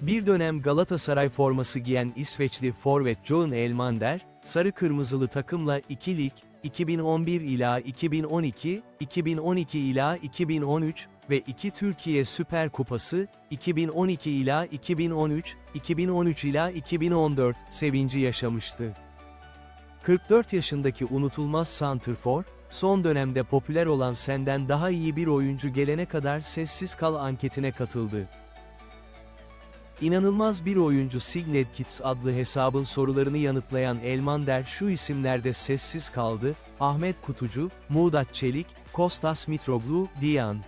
Bir dönem Galatasaray forması giyen İsveçli forvet John Elmander, sarı kırmızılı takımla 2 lig, 2011 ila 2012, 2012 ila 2013 ve 2 Türkiye Süper Kupası, 2012 ila 2013, 2013 ila 2014 sevinci yaşamıştı. 44 yaşındaki unutulmaz santrfor, son dönemde popüler olan senden daha iyi bir oyuncu gelene kadar sessiz kal anketine katıldı. İnanılmaz bir oyuncu Signet Kids adlı hesabın sorularını yanıtlayan Elmander şu isimlerde sessiz kaldı, Ahmet Kutucu, Muğdat Çelik, Kostas Mitroglou, Diyan.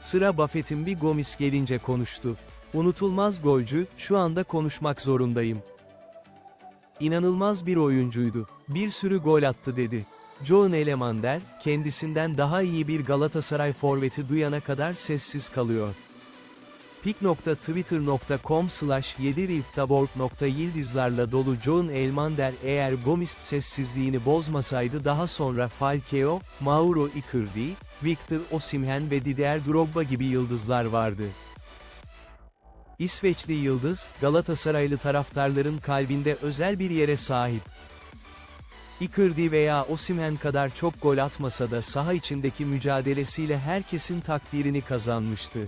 Sıra Buffett'in bir Gomis gelince konuştu. Unutulmaz golcü, şu anda konuşmak zorundayım. İnanılmaz bir oyuncuydu. Bir sürü gol attı dedi. John Elemander, kendisinden daha iyi bir Galatasaray forveti duyana kadar sessiz kalıyor. pik.twitter.com slash 7 dolu John Elmander eğer Gomist sessizliğini bozmasaydı daha sonra Falcao, Mauro Icardi, Victor Osimhen ve Didier Drogba gibi yıldızlar vardı. İsveçli yıldız, Galatasaraylı taraftarların kalbinde özel bir yere sahip. Icardi veya Osimhen kadar çok gol atmasa da saha içindeki mücadelesiyle herkesin takdirini kazanmıştı.